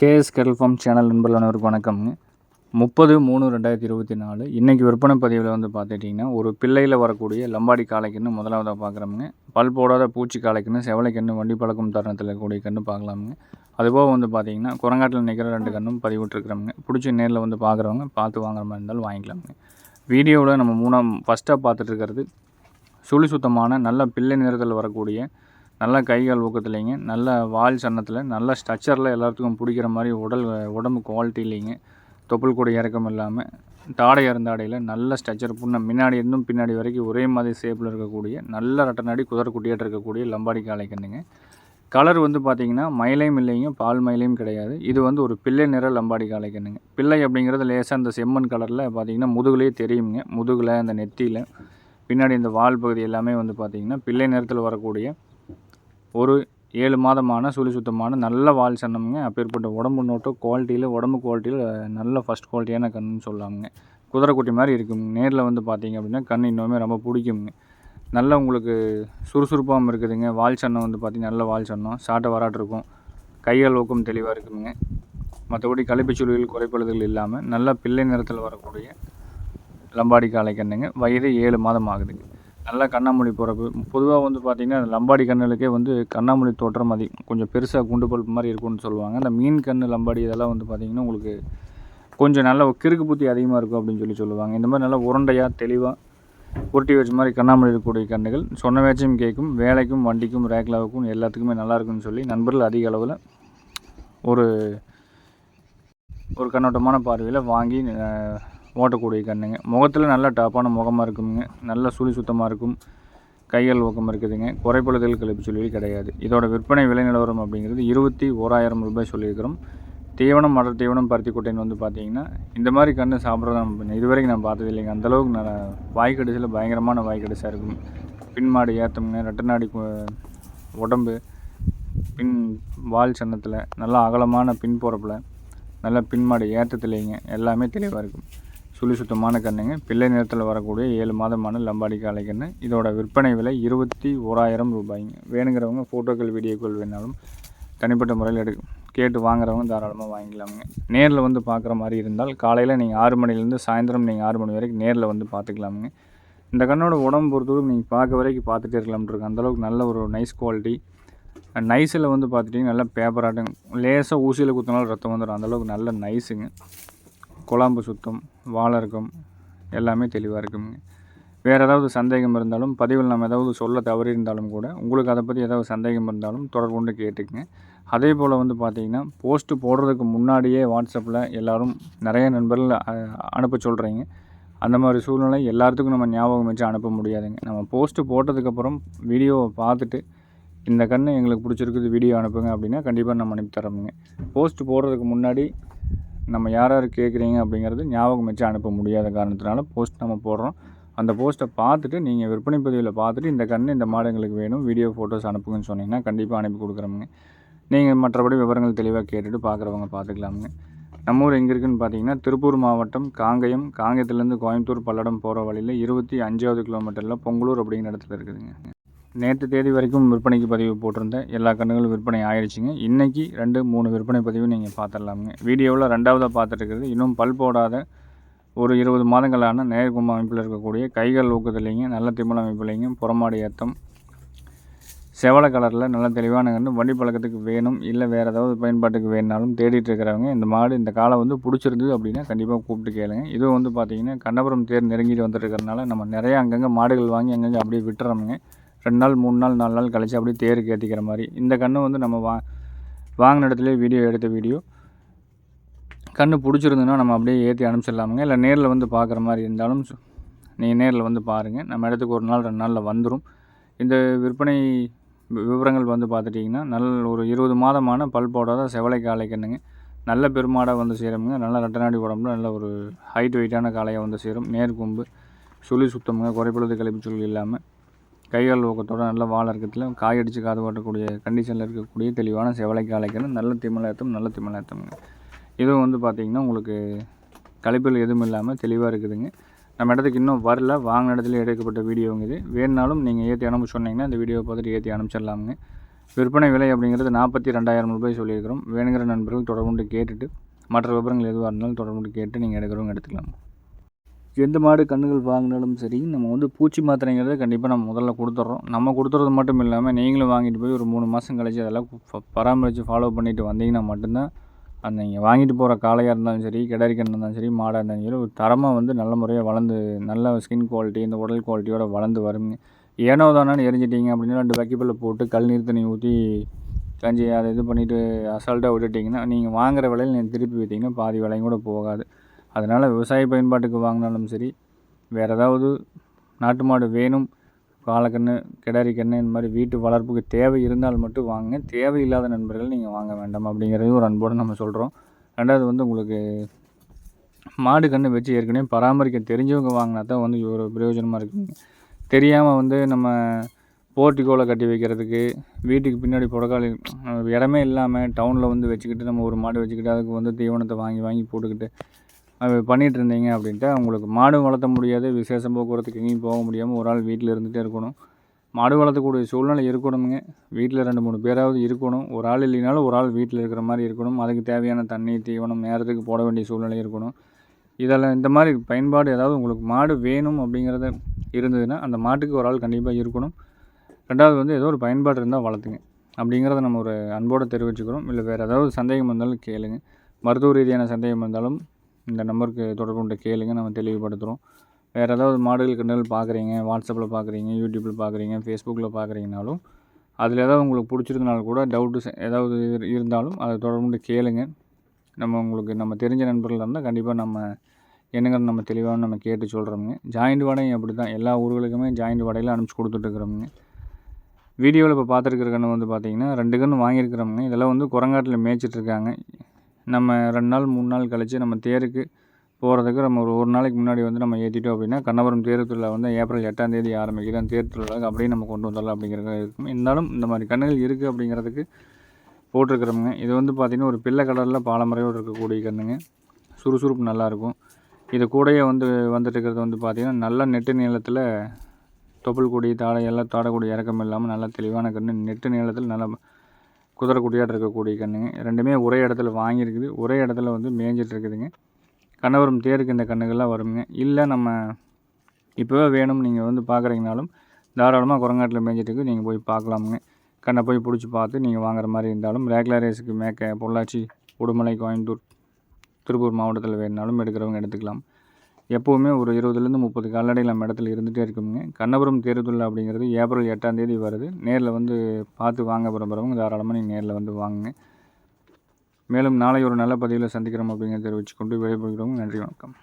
KS கெரல் form channel நண்பர்கள் அனைவருக்கும் வணக்கம்ங்க முப்பது மூணு ரெண்டாயிரத்தி இருபத்தி நாலு. இன்றைக்கி விற்பனை பதிவில் வந்து பார்த்துட்டிங்கன்னா ஒரு பிள்ளையில் வரக்கூடிய லம்பாடி காளைக்கன்று முதலாவதாக பார்க்குறோமுங்க. பல் போடாத பூச்சி காளைக்கன்று செவலைக்கன்று வண்டி பழக்கம் தருணத்தில் இருக்கக்கூடிய கன்று பார்க்கலாமுங்க. அதுபோக வந்து பார்த்தீங்கன்னா குரங்காட்டில் நிற்கிற ரெண்டு கன்றும் பதிவிட்டுருக்குறோமுங்க. பிடிச்சி நேரில் வந்து பார்க்குறவங்க பார்த்து வாங்குற மாதிரி இருந்தாலும் வாங்கிக்கலாமுங்க. வீடியோவில் நம்ம மூணாம் ஃபஸ்ட்டாக பார்த்துட்டு இருக்கிறது சுழி சுத்தமான நல்ல பிள்ளை நிறத்தில் வரக்கூடிய நல்ல கைகால் ஊக்கத்துலேங்க நல்ல வால் சன்னத்தில் நல்ல ஸ்ட்ரக்சரில் எல்லாத்துக்கும் பிடிக்கிற மாதிரி உடல் உடம்பு குவாலிட்டிலேங்க தொப்புள் கூட இறக்கம் இல்லாமல் தாடை அருந்தாடையில் நல்ல ஸ்ட்ரக்சர் புண்ண முன்னாடி இருந்தும் பின்னாடி வரைக்கும் ஒரே மாதிரி ஷேப்பில் இருக்கக்கூடிய நல்ல ரட்டநாடி குதிரைக்குட்டியாட்டு இருக்கக்கூடிய லம்பாடி காளை கண்ணுங்க. கலர் வந்து பார்த்திங்கன்னா மயிலையும் இல்லைங்க பால் மயிலையும் கிடையாது. இது வந்து ஒரு பிள்ளை நிற லம்பாடி காளை கண்ணுங்க. பிள்ளை அப்படிங்கிறது லேசாக அந்த செம்மண் கலரில் பார்த்திங்கன்னா முதுகுலேயே தெரியுங்க முதுகில் அந்த நெத்தியில் பின்னாடி இந்த வால் பகுதி எல்லாமே வந்து பார்த்திங்கன்னா பிள்ளை நிறத்தில் வரக்கூடிய ஒரு ஏழு மாதமான சுழி சுத்தமான நல்ல வால் சன்னமுங்க. அப்பேற்பட்ட உடம்பு நோட்டம் குவாலிட்டியில் உடம்பு குவாலிட்டியில் நல்ல ஃபஸ்ட் குவாலிட்டியான கண்ணுன்னு சொல்லாமுங்க. குதிரைக்குட்டி மாதிரி இருக்குங்க நேரில் வந்து பார்த்தீங்க அப்படின்னா கண் இன்னுமே ரொம்ப பிடிக்குங்க நல்ல உங்களுக்கு சுறுசுறுப்பாகவும் இருக்குதுங்க. வால் சன்னம் வந்து பார்த்திங்கன்னா நல்ல வால் சன்னம். சாட்டை வராட்டு இருக்கும். கையால் ஊக்கம் தெளிவாக இருக்குங்க மற்றபடி களைப்புச்சுழிகள் குறைப்பழுதுகள் இல்லாமல் நல்ல பிள்ளை நிறத்தில் வரக்கூடிய லம்பாடி காலை கண்ணுங்க. வயது ஏழு மாதம் ஆகுதுங்க. நல்லா கண்ணாமூழி பிறப்பு பொதுவாக வந்து பார்த்திங்கன்னா லம்பாடி கண்ணுகளுக்கே வந்து கண்ணாமூழி தோற்றம் அதிகம் கொஞ்சம் பெருசாக குண்டு பல்ப்பு மாதிரி இருக்கும்னு சொல்லுவாங்க. அந்த மீன் கண் லம்பாடி இதெல்லாம் வந்து பார்த்திங்கன்னா உங்களுக்கு கொஞ்சம் நல்ல கிறுக்கு புத்தி அதிகமாக இருக்கும் அப்படின்னு சொல்லி சொல்லுவாங்க. இந்த மாதிரி நல்லா உருண்டையாக தெளிவாக உருட்டி வச்ச மாதிரி கண்ணாமூழி இருக்கக்கூடிய கண்ணுகள் சொன்ன வேச்சையும் கேட்கும் வேலைக்கும் வண்டிக்கும் ரேக்லாவுக்கும் எல்லாத்துக்குமே நல்லாயிருக்குன்னு சொல்லி நண்பர்கள் அதிக அளவில் ஒரு ஒரு கண்ணோட்டமான பார்வையில் வாங்கி ஓட்டக்கூடிய கண்ணுங்க. முகத்தில் நல்ல டாப்பான முகமாக இருக்குங்க நல்ல சுழி சுத்தமாக இருக்கும். கைகள் ஊக்கம் இருக்குதுங்க. குறைப்பழுதல் கழிப்பு சொல்லி கிடையாது. இதோட விற்பனை விலை நிலவரம் அப்படிங்கிறது இருபத்தி ஓராயிரம் ரூபாய் சொல்லியிருக்கிறோம். தீவனம் மற்ற தீவனம் பருத்தி கொட்டைன்னு வந்து பார்த்தீங்கன்னா இந்த மாதிரி கன்று சாப்பிட்றது நம்ம இது வரைக்கும் நான் பார்த்தது இல்லைங்க. அந்தளவுக்கு நான் வாய்க்கடிசில் பயங்கரமான வாய்க்கடிசாக இருக்கும். பின்மாடு ஏற்றம்ங்க ரெட்டநாடி உடம்பு பின் வால் சன்னத்தில் நல்லா அகலமான பின் போகிறப்பில் நல்லா பின்மாடு ஏற்றத்துலேங்க எல்லாமே தெளிவாக இருக்கும். சுழி சுத்தமான கண்ணுங்க பிள்ளை நிறத்தில் வரக்கூடிய ஏழு மாதமான லம்பாடி காலை கன்று இதோட விற்பனை விலை இருபத்தி ஓராயிரம் ரூபாய்ங்க. வேணுங்கிறவங்க ஃபோட்டோக்கள் வீடியோக்கள் வேணாலும் தனிப்பட்ட முறையில் எடு கேட்டு வாங்குறவங்க தாராளமாக வாங்கிக்கலாமுங்க. நேரில் வந்து பார்க்குற மாதிரி இருந்தால் காலையில் நீங்கள் ஆறு மணிலேருந்து சாயந்தரம் நீங்கள் ஆறு மணி வரைக்கும் நேரில் வந்து பார்த்துக்கலாமுங்க. இந்த கண்ணோட உடம்பு பொறுத்தவரைக்கும் நீங்கள் பார்க்க வரைக்கும் பார்த்துட்டே இருக்கலாம்ன்ட்ருக்கு அந்தளவுக்கு நல்ல ஒரு நைஸ் குவாலிட்டி நைஸில் வந்து பார்த்துட்டிங்கன்னா நல்லா பேப்பராட்டம் லேசாக ஊசியில் குத்தினாலும் ரத்தம் வந்துடும். அந்தளவுக்கு நல்ல நைஸுங்க குழம்பு சுத்தம் வாழருக்கும் எல்லாமே தெளிவாக இருக்குங்க. வேறு ஏதாவது சந்தேகம் இருந்தாலும் பதிவில் நம்ம ஏதாவது சொல்ல தவறி இருந்தாலும் கூட உங்களுக்கு அதை பற்றி ஏதாவது சந்தேகம் இருந்தாலும் தொடர்பு கொண்டு கேட்டுக்குங்க. அதே போல் வந்து பார்த்திங்கன்னா போஸ்ட்டு போடுறதுக்கு முன்னாடியே வாட்ஸ்அப்பில் எல்லோரும் நிறைய நண்பர்கள் அனுப்ப சொல்கிறீங்க அந்த மாதிரி சூழ்நிலை எல்லாத்துக்கும் நம்ம ஞாபகம் வச்சு அனுப்ப முடியாதுங்க. நம்ம போஸ்ட்டு போட்டதுக்கப்புறம் வீடியோவை பார்த்துட்டு இந்த கன்று எங்களுக்கு பிடிச்சிருக்குது வீடியோ அனுப்புங்க அப்படின்னா கண்டிப்பாக நம்ம அனுப்பி தரோமுங்க. போஸ்ட்டு போடுறதுக்கு முன்னாடி நம்ம யார் யார் கேட்குறீங்க அப்படிங்கிறது ஞாபகம் வச்சு அனுப்ப முடியாத காரணத்தினால போஸ்ட் நம்ம போடுறோம். அந்த போஸ்ட்டை பார்த்துட்டு நீங்கள் விற்பனை பதிவில் பார்த்துட்டு இந்த கன்று இந்த மாடு எங்களுக்கு வேணும் வீடியோ ஃபோட்டோஸ் அனுப்புங்கன்னு சொன்னீங்கன்னா கண்டிப்பாக அனுப்பி கொடுக்குறோமுங்க. நீங்கள் மற்றபடி விவரங்கள் தெளிவாக கேட்டுட்டு பார்க்குறவங்க பார்த்துக்கலாமுங்க. நம்ம ஊர் எங்கே இருக்குதுன்னு பார்த்தீங்கன்னா திருப்பூர் மாவட்டம் காங்கயம் காங்கயத்துலேருந்து கோயம்புத்தூர் பல்லடம் போகிற வழியில் இருபத்தி அஞ்சாவது கிலோமீட்டரில் பொங்கலூர் அப்படிங்கிற இடத்துல இருக்குதுங்க. நேற்று தேதி வரைக்கும் விற்பனைக்கு பதிவு போட்டிருந்தேன். எல்லா கண்ணுகளும் விற்பனை ஆயிடுச்சுங்க. இன்றைக்கி ரெண்டு மூணு விற்பனை பதிவு நீங்கள் பார்த்துடலாமுங்க. வீடியோவில் ரெண்டாவதாக பார்த்துட்டுருக்குறது. இன்னும் பல் போடாத ஒரு இருபது மாதங்களான நேர்கும்ப அமைப்பில் இருக்கக்கூடிய கைகள் ஊக்கத்துலேங்க நல்ல திமிழ் அமைப்புலேங்க புறமாடு ஏத்தம் செவலை கலரில் நல்ல தெளிவான கன்று வண்டி பழக்கத்துக்கு வேணும் இல்லை வேறு ஏதாவது பயன்பாட்டுக்கு வேணுனாலும் தேடிட்டு இருக்கிறவங்க இந்த மாடு இந்த காலை வந்து பிடிச்சிருந்தது அப்படின்னா கண்டிப்பாக கூப்பிட்டு கேளுங்க. இதுவும் வந்து பார்த்திங்கன்னா கண்ணபுரம் தேர் நெருங்கிட்டு வந்துட்டு நம்ம நிறையா அங்கங்கே மாடுகள் வாங்கி அங்கங்கே அப்படியே விட்டுறோமுங்க. ரெண்டு நாள் மூணு நாள் நாலு நாள் கழிச்சு அப்படியே தேருக்கு ஏற்றிக்கிற மாதிரி. இந்த கன்று வந்து நம்ம வா வாங்கின இடத்துலேயே வீடியோ எடுத்த வீடியோ கன்று பிடிச்சிருந்துன்னா நம்ம அப்படியே ஏற்றி அனுப்பிச்சிடலாமுங்க. இல்லை நேரில் வந்து பார்க்குற மாதிரி இருந்தாலும் நீங்கள் நேரில் வந்து பாருங்கள் நம்ம இடத்துக்கு ஒரு நாள் ரெண்டு நாளில் வந்துடும் இந்த விற்பனை விவரங்கள் வந்து பார்த்துட்டிங்கன்னா நல்ல ஒரு இருபது மாதமான பல் போடாத செவலை காலை கண்ணுங்க. நல்ல பெருமாடாக வந்து சேருமுங்க. நல்ல ரெட்டநாடி உடம்புல நல்ல ஒரு ஹைட் வெயிட்டான காளையாக வந்து சேரும். நேர்கொம்பு சுழி சுத்தமுங்க. குறைப்பொழுது கழிப்பு சொல்லி இல்லாமல் கைகால் ஊக்கத்தோடு நல்ல வாழ இருக்கிறதுல காய் அடித்து காது ஓட்டக்கூடிய கண்டிஷனில் இருக்கக்கூடிய தெளிவான செவலைக்கு அழைக்கணும் நல்ல திமலேத்தம் நல்ல திமலேத்தம்ங்க இதுவும் வந்து பார்த்திங்கன்னா உங்களுக்கு கழிப்பில் எதுவும் இல்லாமல் தெளிவாக இருக்குதுங்க. நம்ம இடத்துக்கு இன்னும் வரல. வாங்கின இடத்துல எடுக்கப்பட்ட வீடியோங்க இது. வேணுனாலும் நீங்கள் ஏற்றி அனுப்ப சொன்னீங்கன்னா இந்த வீடியோவை பார்த்துட்டு ஏற்றி அனுப்பிச்சிடலாமுங்க. விற்பனை விலை அப்படிங்கிறது நாற்பத்தி ரெண்டாயிரம் ரூபாய் சொல்லியிருக்கிறோம். வேணுங்கிற நண்பர்கள் தொடர்புண்டு கேட்டுட்டு மற்ற விவரங்கள் எதுவாக இருந்தாலும் தொடர்புண்டு கேட்டு நீங்கள் எடுக்கிறவங்க எடுத்துக்கலாம் எந்த மாடு கன்றுகள் வாங்கினாலும் சரி நம்ம வந்து பூச்சி மாத்திரைங்கிறத கண்டிப்பாக நம்ம முதல்ல கொடுத்துட்றோம் நம்ம கொடுத்துறது மட்டும் இல்லாமல் நீங்களும் வாங்கிட்டு போய் ஒரு மூணு மாதம் கழிச்சு அதெல்லாம் பராமரித்து ஃபாலோ பண்ணிட்டு வந்தீங்கன்னா மட்டும்தான் அந்த நீங்கள் வாங்கிட்டு போகிற காளையாக இருந்தாலும் சரி கிடரிக்கன் இருந்தாலும் சரி மாடாக இருந்தாலும் சரி ஒரு தரமாக வந்து நல்ல முறையாக வளர்ந்து நல்ல ஸ்கின் குவாலிட்டி இந்த உடல் குவாலிட்டியோட வளர்ந்து வருங்க ஏனோ தானே எரிஞ்சிட்டிங்க அப்படின்னு ரெண்டு வக்கிப்பில் போட்டு கல் நீர் தண்ணி ஊற்றி கஞ்சி அதை இது பண்ணிவிட்டு அசால்ட்டாக விட்டுட்டிங்கன்னா நீங்கள் வாங்குற விலையில் நீங்கள் திருப்பி விற்றீங்கன்னா பாதி விலையும் கூட போகாது. அதனால் விவசாய பயன்பாட்டுக்கு வாங்கினாலும் சரி வேறு ஏதாவது நாட்டு மாடு வேணும் காலக்கன்று கிடாரி கன்று இந்த மாதிரி வீட்டு வளர்ப்புக்கு தேவை இருந்தால் மட்டும் வாங்குங்க. தேவையில்லாத நண்பர்கள் நீங்கள் வாங்க வேண்டாம் அப்படிங்கிறது ஒரு அன்போடு நம்ம சொல்கிறோம் ரெண்டாவது வந்து உங்களுக்கு மாடு கன்று வச்சு ஏற்கனவே பராமரிக்க தெரிஞ்சவங்க வாங்கினா தான் வந்து ஒரு பிரயோஜனமாக இருக்குங்க. தெரியாமல் வந்து நம்ம போர்ட்டிகோவில் கட்டி வைக்கிறதுக்கு வீட்டுக்கு பின்னாடி புடக்காளி இடமே இல்லாமல் டவுனில் வந்து வச்சுக்கிட்டு நம்ம ஒரு மாடு வச்சுக்கிட்டு அதுக்கு வந்து தீவனத்தை வாங்கி வாங்கி போட்டுக்கிட்டு பண்ணிகிட்டு இருந்தீங்க அப்படின்ட்டு உங்களுக்கு மாடு வளர்த்த முடியாது விசேஷம் போக்குவரத்துக்கு எங்கேயும் போக முடியாமல் ஒரு ஆள் வீட்டில் இருந்துகிட்டே இருக்கணும். மாடு வளர்த்தக்கூடிய சூழ்நிலை இருக்கணுங்க வீட்டில் ரெண்டு மூணு பேராவது இருக்கணும். ஒரு ஆள் இல்லைனாலும் ஒரு ஆள் வீட்டில் இருக்கிற மாதிரி இருக்கணும். அதுக்கு தேவையான தண்ணி தீவனம் நேரத்துக்கு போட வேண்டிய சூழ்நிலை இருக்கணும். இதெல்லாம் இந்த மாதிரி பயன்பாடு ஏதாவது உங்களுக்கு மாடு வேணும் அப்படிங்கிறத இருந்ததுன்னா அந்த மாட்டுக்கு ஒரு ஆள் கண்டிப்பாக இருக்கணும். ரெண்டாவது வந்து ஏதோ ஒரு பயன்பாடு இருந்தால் வளர்த்துங்க. அப்படிங்கிறத நம்ம ஒரு அன்போடு தெரிவிச்சுக்கிறோம். இல்லை வேறு ஏதாவது சந்தேகம் இருந்தாலும் கேளுங்க. மருத்துவ ரீதியான சந்தேகம் இருந்தாலும் இந்த நம்பருக்கு தொடர்பு கொண்டு கேளுங்க நம்ம தெளிவுபடுத்துகிறோம் வேறு ஏதாவது மாடுகள் கண்டுகள் பார்க்குறீங்க வாட்ஸ்அப்பில் பார்க்குறீங்க யூடியூப்பில் பார்க்குறீங்க ஃபேஸ்புக்கில் பார்க்குறீங்கனாலும் அதில் ஏதாவது உங்களுக்கு பிடிச்சிருந்தனாலும் கூட டவுட்டு ஏதாவது இரு- இருந்தாலும் அதை தொடர்பு கேளுங்கள் கேளுங்க. நம்ம உங்களுக்கு நம்ம தெரிஞ்ச நண்பர்கள் இருந்தால் கண்டிப்பாக நம்ம என்னங்கிறது நம்ம தெளிவாக நம்ம கேட்டு சொல்கிறோமுங்க ஜாயிண்ட் வடையும் அப்படி தான் எல்லா ஊர்களுக்குமே ஜாயிண்ட் வடையில் அனுப்பிச்சி கொடுத்துட்ருக்குறோமுங்க வீடியோவில் இப்போ பார்த்துருக்குற கன்று வந்து பார்த்தீங்கன்னா ரெண்டு கன்று வாங்கியிருக்கிறோமுங்க. இதெல்லாம் வந்து குரங்காட்டில் மேய்ச்சிட்டு இருக்காங்க. நம்ம ரெண்டு நாள் மூணு நாள் கழித்து நம்ம தேருக்கு போகிறதுக்கு நம்ம ஒரு ஒரு நாளைக்கு முன்னாடி வந்து நம்ம ஏற்றிட்டோம் அப்படின்னா கண்ணபுரம் தேர் திருவிழா வந்து ஏப்ரல் எட்டாம் தேதி ஆரம்பிக்குது. அந்த தேர் திருவிழாவுக்கு அப்படியே நம்ம கொண்டு வந்துடலாம் அப்படிங்கிறது இருக்கும். இருந்தாலும் இந்த மாதிரி கண்ணுகள் இருக்குது அப்படிங்கிறதுக்கு போட்டிருக்கிறவங்க இது வந்து பார்த்திங்கன்னா ஒரு பிள்ளை கடலில் பாலமறையோடு இருக்கக்கூடிய கண்ணுங்க. சுறுசுறுப்பு நல்லாயிருக்கும் இது கூடயே வந்து வந்துட்டு இருக்கிறது வந்து பார்த்திங்கன்னா நல்லா நெட்டு நீளத்தில் தொப்புள் கொடி தாடை எல்லாம் தாடக்கூடிய இறக்கம் இல்லாமல் நல்ல தெளிவான கன்று நெட்டு நீளத்தில் நல்லா குதிரைக்குட்டியாட்டு இருக்கக்கூடிய கன்றுங்க ரெண்டுமே ஒரே இடத்துல வாங்கியிருக்குது. ஒரே இடத்துல வந்து மேய்ஞ்சிட்டு இருக்குதுங்க தேருக்கு இந்த கன்றுகள்லாம் வருங்க. இல்லை நம்ம இப்போவே வேணும் நீங்கள் வந்து பார்க்குறீங்கனாலும் தாராளமாக குரங்காட்டில் மேஞ்சிட்டுருக்கு நீங்கள் போய் பார்க்கலாமுங்க. கண்ணை போய் பிடிச்சி பார்த்து நீங்கள் வாங்குற மாதிரி இருந்தாலும் ரேகுலர் ரேஸுக்கு மேக்க பொள்ளாச்சி உடுமலை கோயம்புத்தூர் திருப்பூர் மாவட்டத்தில் வேணுனாலும் எடுக்கிறவங்க எடுத்துக்கலாம். எப்போவுமே ஒரு இருபதுலேருந்து முப்பது கால்நடைகள் நம்ம இடத்துல இருந்துகிட்டே இருக்குங்க. கண்ணபுரம் தேர்தல் அப்படிங்கிறது ஏப்ரல் எட்டாம் தேதி வருது. நேரில் வந்து பார்த்து வாங்க விரும்புகிறவங்க தாராளமாக நீங்கள் நேரில் வந்து வாங்குங்க. மேலும் நாளை ஒரு நல்ல பதிவில் சந்திக்கிறோம் அப்படிங்கிறத தெரிவிச்சுக்கொண்டு விடைபெறுகிறோம். நன்றி வணக்கம்.